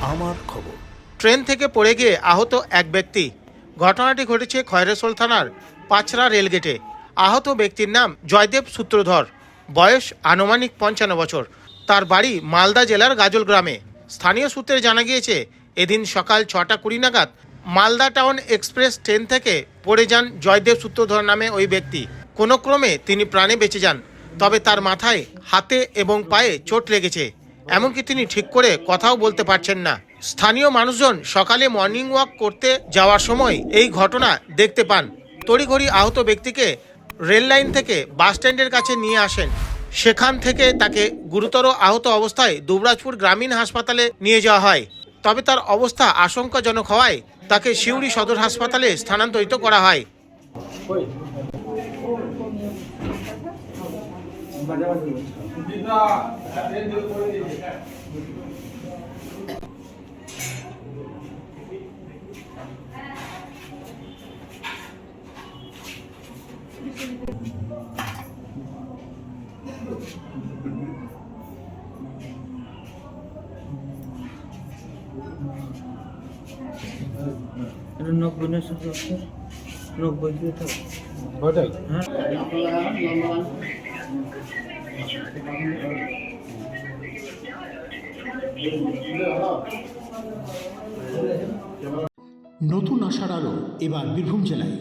আমার খবর। ট্রেন থেকে পড়ে গিয়ে আহত এক ব্যক্তি। ঘটনাটি ঘটেছে খয়রেসোল থানার পাছড়া রেলগেটে। আহত ব্যক্তির নাম জয়দেব সূত্রধর। বয়স আনুমানিক পঞ্চান্ন বছর। তার বাড়ি মালদা জেলার গাজল গ্রামে। স্থানীয় সূত্রে জানা গিয়েছে, এদিন সকাল ছটা কুড়ি নাগাদ মালদা টাউন এক্সপ্রেস ট্রেন থেকে পড়ে যান জয়দেব সূত্রধর নামে ওই ব্যক্তি। কোনো ক্রমে তিনি প্রাণে বেঁচে যান, তবে তার মাথায় হাতে এবং পায়ে চোট লেগেছে। এমনকি তিনি ঠিক করে কথাও বলতে পারছেন না। স্থানীয় মানুষজন সকালে মর্নিং ওয়াক করতে যাওয়ার সময় এই ঘটনা দেখতে পান। তড়িঘড়ি আহত ব্যক্তিকে রেল লাইন থেকে বাস স্ট্যান্ডের কাছে নিয়ে আসেন। সেখান থেকে তাকে গুরুতর আহত অবস্থায় দুবরাজপুর গ্রামীণ হাসপাতালে নিয়ে যাওয়া হয়। তবে তার অবস্থা আশঙ্কাজনক হওয়ায় তাকে সিউড়ি সদর হাসপাতালে স্থানান্তরিত করা হয়। নব্বই না সত্তর নব্বই দিয়ে তো হ্যাঁ নতুন আশার আলো এবার বীরভূম জেলায়।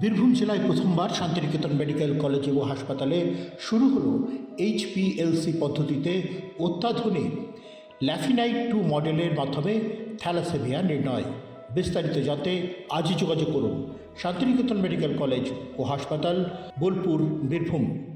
বীরভূম জেলায় প্রথমবার শান্তিনিকেতন মেডিকেল কলেজ ও হাসপাতালে শুরু হলো এইচপিএলসি পদ্ধতিতে অত্যাধুনিক ল্যাফিনাইট টু মডেলের মাধ্যমে থ্যালাসেমিয়া নির্ণয়। বিস্তারিত জানতে আজই যোগাযোগ করুন শান্তিনিকেতন মেডিকেল কলেজ ও হাসপাতাল, বোলপুর, বীরভূম।